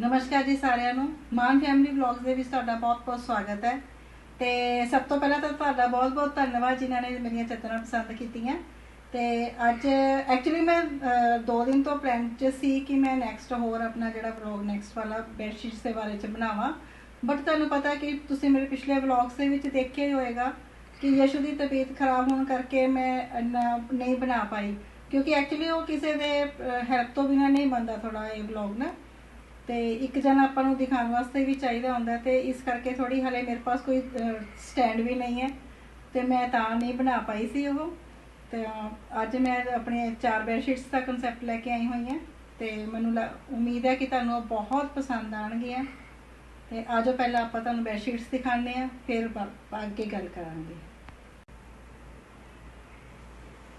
ਨਮਸਕਾਰ ਜੀ ਸਾਰਿਆਂ ਨੂੰ। ਮਾਨ ਫੈਮਿਲੀ ਵਲੌਗਸ ਦੇ ਵਿੱਚ ਤੁਹਾਡਾ ਬਹੁਤ-ਬਹੁਤ ਸਵਾਗਤ ਹੈ। ਤੇ ਸਭ ਤੋਂ ਪਹਿਲਾਂ ਤਾਂ ਤੁਹਾਡਾ ਬਹੁਤ-ਬਹੁਤ ਧੰਨਵਾਦ ਜਿਨ੍ਹਾਂ ਨੇ ਮੇਰੀਆਂ ਚਿੱਤਰਾਂ ਪਸੰਦ ਕੀਤੀਆਂ। ਤੇ ਅੱਜ ਐਕਚੁਅਲੀ ਮੈਂ 2 ਦਿਨ ਤੋਂ ਪਲਾਨ 'ਚ ਸੀ ਕਿ ਮੈਂ ਨੈਕਸਟ ਹੋਰ ਆਪਣਾ ਜਿਹੜਾ ਵਲੌਗ ਨੈਕਸਟ ਵਾਲਾ ਬੈਡਸ਼ੀਟਸ ਦੇ ਬਾਰੇ 'ਚ ਬਣਾਵਾਂ। ਬਟ ਤੁਹਾਨੂੰ ਪਤਾ ਕਿ ਤੁਸੀਂ ਮੇਰੇ ਪਿਛਲੇ ਵਲੌਗਸ ਦੇ ਵਿੱਚ ਦੇਖਿਆ ਹੀ ਹੋਵੇਗਾ ਕਿ ਯਸ਼ੂ ਦੀ ਤਬੀਅਤ ਖਰਾਬ ਹੋਣ ਕਰਕੇ ਮੈਂ ਇੰਨਾ ਨਹੀਂ ਬਣਾ ਪਾਈ। ਕਿਉਂਕਿ ਐਕਚੁਅਲੀ ਉਹ ਕਿਸੇ ਦੇ ਹੈਲਪ ਤੋਂ ਬਿਨਾਂ ਨਹੀਂ ਬਣਦਾ ਥੋੜਾ ਇਹ ਵਲੌਗ ਨਾ। ਤੇ ਇੱਕ ਜਣਾ ਆਪਾਂ ਨੂੰ ਦਿਖਾਉਣ ਵਾਸਤੇ ਵੀ ਚਾਹੀਦਾ ਹੁੰਦਾ ਤੇ ਇਸ ਕਰਕੇ ਥੋੜੀ ਹਲੇ ਮੇਰੇ ਪਾਸ ਕੋਈ ਸਟੈਂਡ ਵੀ ਨਹੀਂ ਹੈ। ਤੇ ਮੈਂ ਤਾਂ ਨਹੀਂ ਬਣਾ ਪਾਈ ਸੀ ਉਹ। ਤੇ ਅੱਜ ਮੈਂ ਆਪਣੇ ਚਾਰ ਬੈਡਸ਼ੀਟਸ ਦਾ ਕਨਸੈਪਟ ਲੈ ਕੇ ਆਈ ਹੋਈ ਹਾਂ। ਤੇ ਮੈਨੂੰ ਲ- ਉਮੀਦ ਹੈ ਕਿ ਤੁਹਾਨੂੰ ਉਹ ਬਹੁਤ ਪਸੰਦ ਆਣਗੀਆਂ ਤੇ ਆਜੋ ਪਹਿਲਾਂ ਆਪਾਂ ਤੁਹਾਨੂੰ ਬੈਡਸ਼ੀਟਸ ਦਿਖਾਉਂਦੇ ਆ ਫਿਰ ਬ- ਅੱਗੇ ਗੱਲ ਕਰਾਂਗੇ।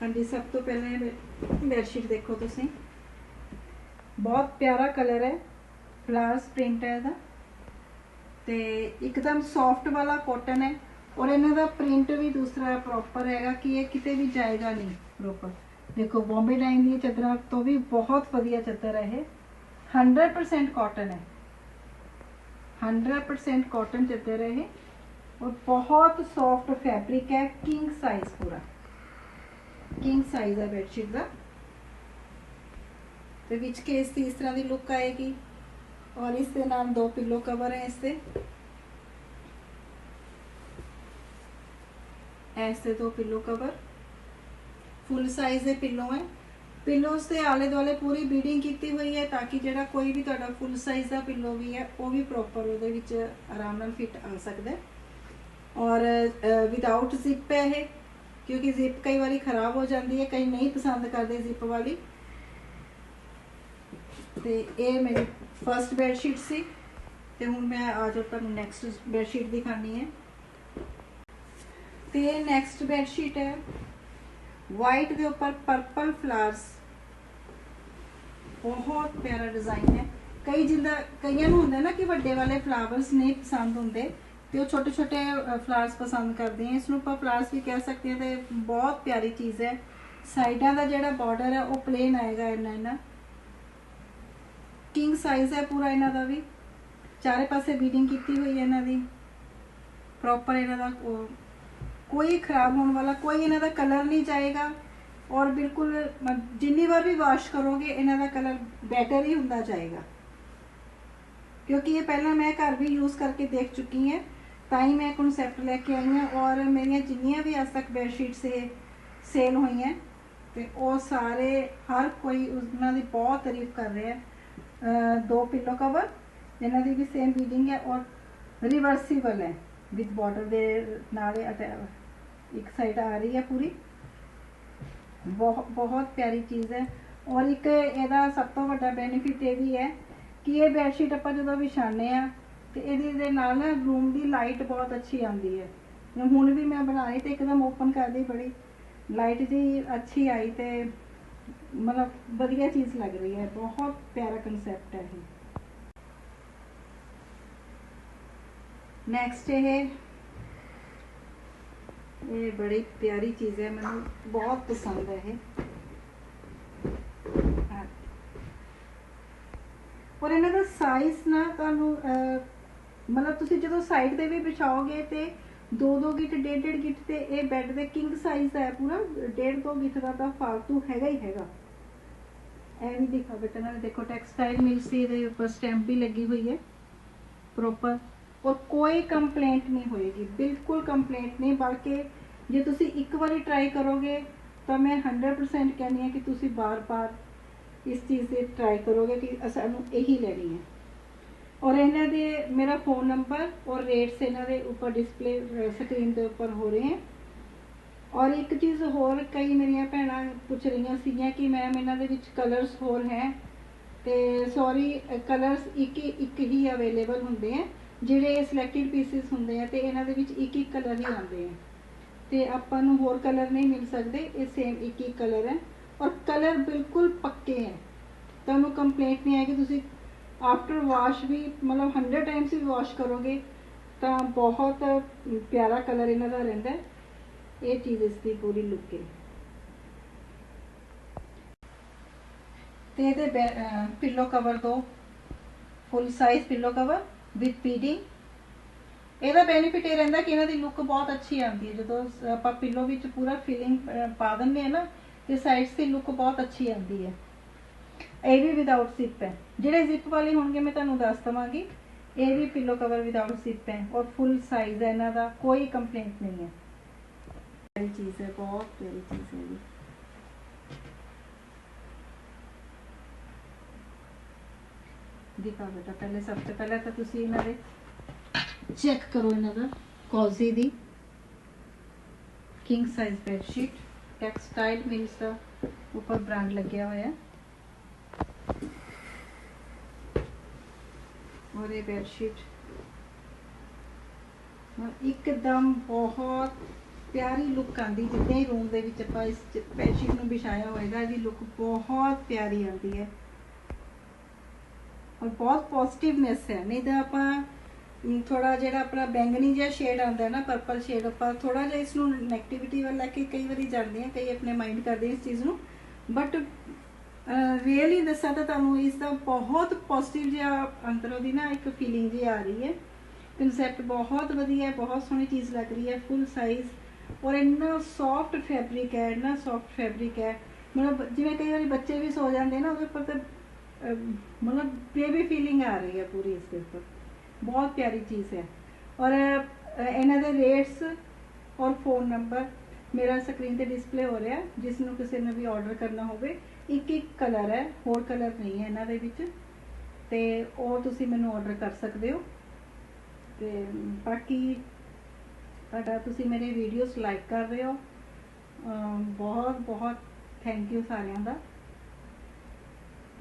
ਹਾਂਜੀ, ਸਭ ਤੋਂ ਪਹਿਲੇ ਇਹ ਬੈਡਸ਼ੀਟ ਦੇਖੋ ਤੁਸੀਂ। ਬਹੁਤ ਪਿਆਰਾ ਕਲਰ ਹੈ। ਫਲਾਵਰਸ ਪ੍ਰਿੰਟ ਹੈ ਇਹਦਾ। ਤੇ ਇੱਕਦਮ ਸੌਫਟ ਵਾਲਾ ਕਾਟਨ ਹੈ ਔਰ ਇਹਨਾਂ ਦਾ ਪ੍ਰਿੰਟ ਵੀ ਦੂਸਰਾ ਪ੍ਰੋਪਰ ਹੈਗਾ ਕਿ ਇਹ ਕਿਤੇ ਵੀ ਜਾਏਗਾ ਨਹੀਂ ਪ੍ਰੋਪਰ ਦੇਖੋ ਬੰਬੇ ਲਾਈਨ ਦੀ ਚਾਦਰਾਂ ਤੋਂ ਵੀ ਬਹੁਤ ਵਧੀਆ ਚਾਦਰ ਹੈ ਇਹ। 100% ਕਾਟਨ ਹੈ। 100% ਕਾਟਨ ਚਾਦਰ ਹੈ ਇਹ ਔਰ ਬਹੁਤ ਸੌਫਟ ਫੈਬਰਿਕ ਹੈ ਕਿੰਗ ਸਾਈਜ਼ ਪੂਰਾ। ਕਿੰਗ ਸਾਈਜ਼ ਹੈ ਬੈਡਸ਼ੀਟ ਦਾ। ਤੇ ਵਿੱਚ ਕੇਸ ਦੀ ਇਸ ਤਰ੍ਹਾਂ ਦੀ ਲੁੱਕ ਆਏਗੀ। ਔਰ ਇਸ ਦੇ ਨਾਲ ਦੋ ਪਿੱਲੋ ਕਵਰ ਹੈ ਇਸ ਤੇ ਐਸੇ ਦੋ ਪਿੱਲੋ ਕਵਰ ਫੁੱਲ ਸਾਈਜ਼ ਦੇ ਪਿੱਲੋ ਹੈ ਪਿੱਲੋਸ ਦੇ ਆਲੇ ਦੁਆਲੇ ਪੂਰੀ ਬੀਡਿੰਗ ਕੀਤੀ ਹੋਈ ਹੈ ਤਾਂ ਕਿ ਜਿਹੜਾ ਕੋਈ ਵੀ ਤੁਹਾਡਾ ਫੁੱਲ ਸਾਈਜ਼ ਦਾ ਪਿੱਲੋ ਵੀ ਹੈ ਉਹ ਵੀ ਪ੍ਰੋਪਰ ਉਹਦੇ ਵਿੱਚ ਆਰਾਮ ਨਾਲ ਫਿੱਟ ਆ ਸਕਦਾ ਔਰ ਵਿਦਆਊਟ ਜ਼ਿਪ ਹੈ ਇਹ ਕਿਉਂਕਿ ਜ਼ਿਪ ਕਈ ਵਾਰੀ ਖਰਾਬ ਹੋ ਜਾਂਦੀ ਹੈ ਕਈ ਨਹੀਂ ਪਸੰਦ ਕਰਦੇ ਜ਼ਿਪ ਵਾਲੀ ਤੇ ਇਹ ਮੇਰੀ ਫਰਸਟ ਬੈਡਸ਼ੀਟ ਸੀ ਤੇ ਹੁਣ ਮੈਂ ਆ ਜੋ ਤੁਹਾਨੂੰ ਨੈਕਸਟ ਬੈਡਸ਼ੀਟ ਦਿਖਾਣੀ ਹੈ। ਤੇ ਨੈਕਸਟ ਬੈਡਸ਼ੀਟ ਹੈ। ਵਾਈਟ ਦੇ ਉੱਪਰ ਪਰਪਲ ਫਲਾਰਸ ਬਹੁਤ ਪਿਆਰਾ ਡਿਜ਼ਾਈਨ ਹੈ। ਕਈ ਜਿੰਦਾ, ਕਈਆਂ ਨੂੰ ਹੁੰਦਾ ਨਾ ਕਿ ਵੱਡੇ ਵਾਲੇ ਫਲਾਵਰਸ ਨਹੀਂ ਪਸੰਦ ਹੁੰਦੇ ਤੇ ਉਹ ਛੋਟੇ ਛੋਟੇ ਫਲਾਵਰਸ ਪਸੰਦ ਕਰਦੇ ਆ ਇਸ ਨੂੰ ਆਪਾਂ ਫਲਾਵਰਸ ਵੀ ਕਹਿ ਸਕਦੇ ਹਾਂ ਤੇ ਬਹੁਤ ਪਿਆਰੀ ਚੀਜ਼ ਹੈ। ਸਾਈਡਾਂ ਦਾ ਜਿਹੜਾ ਬਾਰਡਰ ਹੈ ਉਹ ਪਲੇਨ ਆਏਗਾ ਇਹਨਾਂ ਇਹਨਾਂ ਕਿੰਗ ਸਾਈਜ਼ ਹੈ ਪੂਰਾ ਇਹਨਾਂ ਦਾ ਵੀ। ਚਾਰੇ ਪਾਸੇ ਬੀਡਿੰਗ ਕੀਤੀ ਹੋਈ ਹੈ ਇਹਨਾਂ ਦੀ। ਪ੍ਰੋਪਰ ਇਹਨਾਂ ਦਾ ਉਹ- ਕੋਈ ਖਰਾਬ ਹੋਣ ਵਾਲਾ ਕੋਈ ਇਹਨਾਂ ਦਾ ਕਲਰ ਨਹੀਂ ਜਾਏਗਾ। ਔਰ ਬਿਲਕੁਲ ਜਿੰਨੀ ਵਾਰ ਵੀ ਵਾਸ਼ ਕਰੋਗੇ, ਇਹਨਾਂ ਦਾ ਕਲਰ ਬੈਟਰ ਹੀ ਹੁੰਦਾ ਜਾਏਗਾ। ਕਿਉਂਕਿ ਇਹ ਪਹਿਲਾਂ ਮੈਂ ਘਰ ਵੀ ਯੂਜ਼ ਕਰਕੇ ਦੇਖ ਚੁੱਕੀ ਹਾਂ। ਤਾਂ ਹੀ ਮੈਂ ਕਨਸੈਪਟ ਲੈ ਕੇ ਆਈ ਹਾਂ ਔਰ ਮੇਰੀਆਂ ਜਿੰਨੀਆਂ ਵੀ ਅੱਜ ਤੱਕ ਬੈਡਸ਼ੀਟਸ ਇਹ ਸੇਲ ਹੋਈਆਂ, ਤੇ ਉਹ ਸਾਰੇ ਹਰ ਕੋਈ ਉਹਨਾਂ ਦੀ ਬਹੁਤ ਤਾਰੀਫ ਕਰ ਰਿਹਾ। ਹੈ ਅਹ ਦੋ ਪਿੱਲੋ ਕਵਰ ਇਹਨਾਂ ਦੀ ਵੀ ਸੇਮ ਬੀਡਿੰਗ ਹੈ ਔਰ ਰਿਵਰਸੀਬਲ ਹੈ ਵਿਦ ਬਾਰਡਰ ਦੇ ਨਾਲ ਇਹ ਅਟੈ- ਇੱਕ ਸਾਈਡ ਆ ਰਹੀ ਹੈ ਪੂਰੀ ਬਹੁਤ ਬਹੁਤ ਪਿਆਰੀ ਚੀਜ਼ ਹੈ ਔਰ ਇੱਕ ਇਹਦਾ ਸਭ ਤੋਂ ਵੱਡਾ ਬੈਨੀਫਿਟ ਇਹ ਵੀ ਹੈ ਕਿ ਇਹ ਬੈਡਸ਼ੀਟ ਆਪਾਂ ਜਦੋਂ ਵਿਛਾਉਂਦੇ ਆ ਤੇ ਇਹਦੇ ਦੇ ਨਾਲ ਨਾ ਰੂਮ ਦੀ ਲਾਈਟ ਬਹੁਤ ਅੱਛੀ ਆਉਂਦੀ ਹੈ ਹੁਣ ਵੀ ਮੈਂ ਬਣਾਈ ਤੇ ਇੱਕਦਮ ਓਪਨ ਕਰਦੀ ਬੜੀ ਲਾਈਟ ਜੀ ਅੱਛੀ ਆਈ ਤੇ ਮਤਲਬ ਵਧੀਆ ਚੀਜ਼ ਲੱਗ ਰਹੀ ਹੈ ਬਹੁਤ ਪਿਆਰਾ ਕਨਸੈਪਟ ਹੈ ਇਹ। ਨੈਕਸਟ ਇਹ ਇਹ ਬੜੀ ਪਿਆਰੀ ਚੀਜ਼ ਹੈ ਮੈਨੂੰ ਬਹੁਤ ਪਸੰਦ ਹੈ ਇਹ। ਔਰ ਇਹਨਾਂ ਦਾ ਸਾਈਜ਼ ਨਾ ਤੁਹਾਨੂੰ ਅਹ, ਮਤਲਬ ਤੁਸੀਂ ਜਦੋਂ ਸਾਈਡ ਤੇ ਵੀ ਵਿਛਾਓਗੇ ਤੇ ਦੋ ਦੋ ਗਿੱਟ, ਡੇਢ ਡੇਢ ਗਿੱਟ ਤੇ ਇਹ ਬੈੱਡ ਦੇ ਕਿੰਗ ਸਾਈਜ਼ ਦਾ ਹੈ ਪੂਰਾ, ਡੇਢ ਦੋ ਗਿੱਟ ਦਾ ਤਾਂ ਫਾਲਤੂ ਹੈਗਾ ਹੀ ਹੈਗਾ। ਇਹ ਵੀ ਦਿਖਾ ਬੇਟਾ, ਨਾਲ ਦੇਖੋ ਟੈਕਸਟਾਈਲ ਮਿਲ ਸੀ, ਇਹਦੇ ਉੱਪਰ ਸਟੈਂਪ ਵੀ ਲੱਗੀ ਹੋਈ ਹੈ ਪ੍ਰੋਪਰ ਔਰ ਕੋਈ ਕੰਪਲੇਂਟ ਨਹੀਂ ਹੋਏਗੀ, ਬਿਲਕੁਲ ਕੰਪਲੇਂਟ ਨਹੀਂ, ਬਲਕਿ ਜੇ ਤੁਸੀਂ ਇੱਕ ਵਾਰੀ ਟਰਾਈ ਕਰੋਗੇ, ਤਾਂ ਮੈਂ 100% ਕਹਿੰਦੀ ਹਾਂ ਕਿ ਤੁਸੀਂ ਬਾਰ-ਬਾਰ ਇਸ ਚੀਜ਼ ਤੇ ਟਰਾਈ ਕਰੋਗੇ ਕਿ ਸਾਨੂੰ ਇਹੀ ਲੈਣੀ ਹੈ। ਔਰ ਇਹਨਾਂ ਦੇ ਮੇਰਾ ਫੋਨ ਨੰਬਰ ਔਰ ਰੇਟਸ ਇਹਨਾਂ ਦੇ ਉੱਪਰ ਡਿਸਪਲੇ ਸਕਰੀਨ ਦੇ ਉੱਪਰ ਹੋ ਰਹੇ ਹਨ ਔਰ ਇੱਕ ਚੀਜ਼ ਹੋਰ ਕਈ ਮੇਰੀਆਂ ਭੈਣਾਂ ਪੁੱਛ ਰਹੀਆਂ ਸੀਗੀਆਂ ਕਿ ਮੈਮ ਇਹਨਾਂ ਦੇ ਵਿੱਚ ਕਲਰਸ ਹੋਰ ਹੈ। ਤੇ ਸੌਰੀ ਕਲਰਸ ਇੱਕ ਇੱਕ ਹੀ ਅਵੇਲੇਬਲ ਹੁੰਦੇ ਆ ਜਿਹੜੇ ਸਿਲੈਕਟਡ ਪੀਸਿਸ ਹੁੰਦੇ ਆ ਤੇ ਇਹਨਾਂ ਦੇ ਵਿੱਚ ਇੱਕ ਇੱਕ ਕਲਰ ਹੀ ਆਉਂਦੇ ਆ ਤੇ ਆਪਾਂ ਨੂੰ ਹੋਰ ਕਲਰ ਨਹੀਂ ਮਿਲ ਸਕਦੇ, ਇਹ ਸੇਮ ਇੱਕ ਹੀ ਕਲਰ ਹੈ। ਔਰ ਕਲਰ ਬਿਲਕੁਲ ਪੱਕੇ ਹੈ। ਤੁਹਾਨੂੰ ਕੰਪਲੇਂਟ ਨਹੀਂ ਆਏਗੀ, ਤੁਸੀਂ ਆਫਟਰ ਵਾਸ਼ ਵੀ ਮਤਲਬ 100 ਟਾਈਮਸ ਵੀ ਵਾਸ਼ ਕਰੋਗੇ, ਤਾਂ ਬਹੁਤ ਪਿਆਰਾ ਕਲਰ ਇਹਨਾਂ ਦਾ ਰਹਿੰਦਾ ਹੈ। ਇਹ ਚੀਜ਼ ਇਸ ਦੀ ਪੂਰੀ ਲੁੱਕ ਹੈ। ਤੇ ਇਹਦੇ ਪਿੱਲੋ ਕਵਰ ਦੋ। Full size pillow cover with feeding ਇਹਦਾ ਬੈਨੀਫਿਟ ਇਹ ਰਹਿੰਦਾ ਕਿ ਇਹਨਾਂ ਦੀ ਲੁੱਕ ਬਹੁਤ ਅੱਛੀ ਆਉਂਦੀ ਹੈ। ਜਦੋਂ ਆਪਾਂ ਪਿੱਲੋ ਵਿੱਚ ਪੂਰਾ ਫਿਲਿੰਗ ਪਾ ਦਿੰਦੇ ਆ ਨਾ, ਤੇ ਸਾਈਡਸ ਦੀ ਲੁੱਕ ਬਹੁਤ ਅੱਛੀ ਆਉਂਦੀ ਹੈ। ਇਹ ਵੀ ਵਿਦਆਊਟ ਜ਼ਿਪ ਹੈ। ਜਿਹੜੇ ਜ਼ਿਪ ਵਾਲੇ ਹੋਣਗੇ ਮੈਂ ਤੁਹਾਨੂੰ ਦੱਸ ਦਵਾਂਗੀ। ਇਹ ਵੀ ਪਿੱਲੋ ਕਵਰ ਵਿਦਆਊਟ ਜ਼ਿਪ ਹੈ ਔਰ ਫੁੱਲ ਸਾਈਜ਼ ਹੈ ਇਹਨਾਂ ਦਾ ਕੋਈ ਕੰਪਲੇਂਟ ਨਹੀਂ ਹੈ। ਪਿਆਰੀ ਚੀਜ਼ ਹੈ ਬਹੁਤ ਪਿਆਰੀ ਚੀਜ਼ ਹੈ ਇਹ ਦਿਖਾ ਬੇਟਾ ਪਹਿਲੇ ਸਭ ਤੋਂ ਪਹਿਲਾਂ ਤਾਂ ਤੁਸੀਂ ਇਹਨਾਂ ਦੇ ਚੈੱਕ ਕਰੋ ਇਹਨਾਂ ਦਾ ਕੋਜ਼ੀ ਦੀ। King size bed sheet textile mills ਦਾ ਉੱਪਰ ਬ੍ਰਾਂਡ ਲੱਗਿਆ ਹੋਇਆ ਹੈ। ਔਰ ਇਹ ਬੈੱਡ ਇੱਕਦਮ ਬਹੁਤ ਪਿਆਰੀ ਲੁੱਕ ਆਂਦੀ ਜਿੱਦਾਂ ਹੀ ਰੂਮ ਦੇ ਵਿੱਚ ਆਪਾਂ ਇਸ ਬੈੱਡ ਨੂੰ ਵਿਛਾਇਆ ਹੋਏਗਾ, ਇਹਦੀ ਲੁੱਕ ਬਹੁਤ ਪਿਆਰੀ ਆਉਂਦੀ ਹੈ। ਔਰ ਬਹੁਤ ਪੋਜ਼ਿਟਿਵਨੈਸ ਹੈ। ਨਹੀਂ ਤਾਂ ਆਪਾਂ ਥੋੜਾ ਜਿਹੜਾ ਆਪਣਾ ਬੈਂਗਨੀ ਜਿਹਾ ਸ਼ੇਡ ਆਉਂਦਾ ਨਾ ਪਰਪਲ ਸ਼ੇਡ ਆਪਾਂ ਥੋੜਾ ਜਿਹਾ ਇਸ ਨੂੰ 네ਗੇਟਿਵਿਟੀ ਵੱਲ ਲੈ ਕੇ ਕਈ ਵਾਰੀ ਜਾਂਦੇ ਆ ਕਈ ਆਪਣੇ ਮਾਈਂਡ ਕਰਦੇ ਇਸ ਚੀਜ਼ ਨੂੰ। ਬਟ ਰੀਅਲੀ ਦੱਸਾਂ ਤਾਂ ਤੁਹਾਨੂੰ ਇਸ ਦਾ ਬਹੁਤ ਪੋਜ਼ਿਟਿਵ ਜਿਹਾ ਅੰਦਰੋਂ ਦੀ ਨਾ ਇੱਕ ਫੀਲਿੰਗ ਜੀ ਆ ਰਹੀ ਹੈ। ਕਨਸੈਪਟ ਬਹੁਤ ਵਧੀਆ ਹੈ ਬਹੁਤ ਸੋਹਣੀ ਚੀਜ਼ ਲੱਗ ਰਹੀ ਹੈ ਫੁੱਲ ਸਾਈਜ਼ ਔਰ ਇੰਨਾ ਸੌਫਟ ਫੈਬਰਿਕ ਹੈ, ਇੰਨਾ ਸੌਫਟ ਫੈਬਰਿਕ ਹੈ। ਮਤਲਬ ਜਿਵੇਂ ਕਈ ਵਾਰੀ ਬੱਚੇ ਵੀ ਸੋ ਜਾਂਦੇ ਨਾ, ਉਹਦੇ ਉੱਪਰ ਤੇ ਮਤਲਬ ਬੇਬੀ ਫੀਲਿੰਗ ਆ ਰਹੀ ਹੈ ਪੂਰੀ ਇਸ ਦੇ ਉੱਪਰ। ਬਹੁਤ ਪਿਆਰੀ ਚੀਜ਼ ਹੈ। ਔਰ ਇਹਨਾਂ ਦੇ ਰੇਟਸ ਔਰ ਫੋਨ ਨੰਬਰ ਮੇਰਾ ਸਕਰੀਨ ਤੇ ਡਿਸਪਲੇ ਹੋ ਰਿਹਾ ਜਿਸ ਨੂੰ ਕਿਸੇ ਨੇ ਵੀ ਆਰਡਰ ਕਰਨਾ ਹੋਵੇ ਇੱਕ ਇੱਕ ਕਲਰ ਹੈ ਹੋਰ ਕਲਰ ਨਹੀਂ ਹੈ ਇਹਨਾਂ ਦੇ ਵਿੱਚ ਤੇ ਉਹ ਤੁਸੀਂ ਮੈਨੂੰ ਆਰਡਰ ਕਰ ਸਕਦੇ ਹੋ ਤੇ ਬਾਕੀ ਤੁਹਾਡਾ ਤੁਸੀਂ ਮੇਰੇ ਵੀਡੀਓਜ਼ ਲਾਈਕ ਕਰ ਰਹੇ ਹੋ ਬਹੁਤ ਬਹੁਤ ਥੈਂਕ ਯੂ ਸਾਰਿਆਂ ਦਾ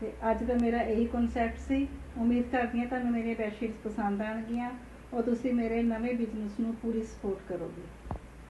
ਤੇ ਅੱਜ ਦਾ ਮੇਰਾ ਇਹੀ ਕਨਸੈਪਟ ਸੀ। ਉਮੀਦ ਕਰਦੀ ਹਾਂ ਤੁਹਾਨੂੰ ਮੇਰੇ ਬੈਡਸ਼ੀਟਸ ਪਸੰਦ ਆਣਗੀਆਂ ਔਰ ਤੁਸੀਂ ਮੇਰੇ ਨਵੇਂ ਬਿਜ਼ਨਸ ਨੂੰ ਪੂਰੀ ਸਪੋਰਟ ਕਰੋਗੇ।